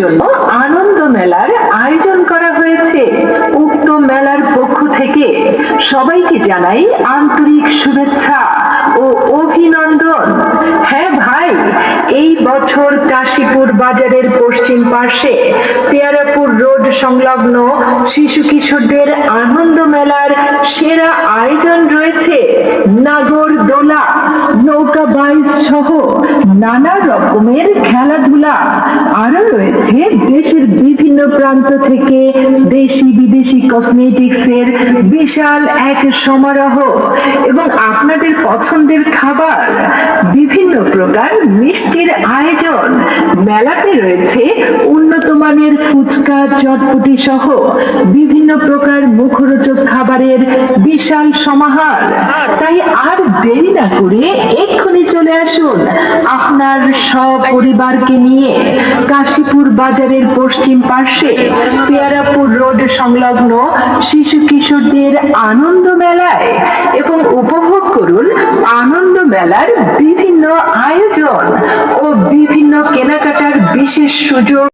জন্য আনন্দ মেলার আয়োজন করা হয়েছে। উক্ত মেলার পক্ষ থেকে সবাইকে জানাই আন্তরিক শুভেচ্ছা ও অভিনন্দন। হ্যাঁ ভাই, এই বছর কাশীপুর বাজারের পশ্চিম পার্শ্বে পেয়ারাপুর রোড সংলগ্ন শিশু কিশোরদের আনন্দ মেলার সেরা আয়োজন রয়েছে। নাগর সহ নানা রকমের খেলাধুলা। আরও রয়েছে দেশের বিভিন্ন প্রান্ত থেকে দেশি বিদেশি কসমেটিক্স এর বিশাল এক সমারোহ এবং আপনাদের পছন্দের খাবার বিভিন্ন প্রকার মিষ্টির আয়োজন। মেলাতে রয়েছে উন্নত মানের ফুচকা, চটপটি সহ বিভিন্ন প্রকার মুখরোচক খাবারের বিশাল সমাহার। তাই আর দেরি না করে এক্ষুনি চলে আসুন আপনার সপরিবারকে নিয়ে কাশীপুর বাজারের পশ্চিম পার্শ্বে পেয়ারাপুর রোড সংলগ্ন শিশু কিশোরদের আনন্দ মেলায় এবং উপভোগ করুন আনন্দ মেলার বিভিন্ন আয়োজন ও বিভিন্ন কেনাকাটার বিশেষ সুযোগ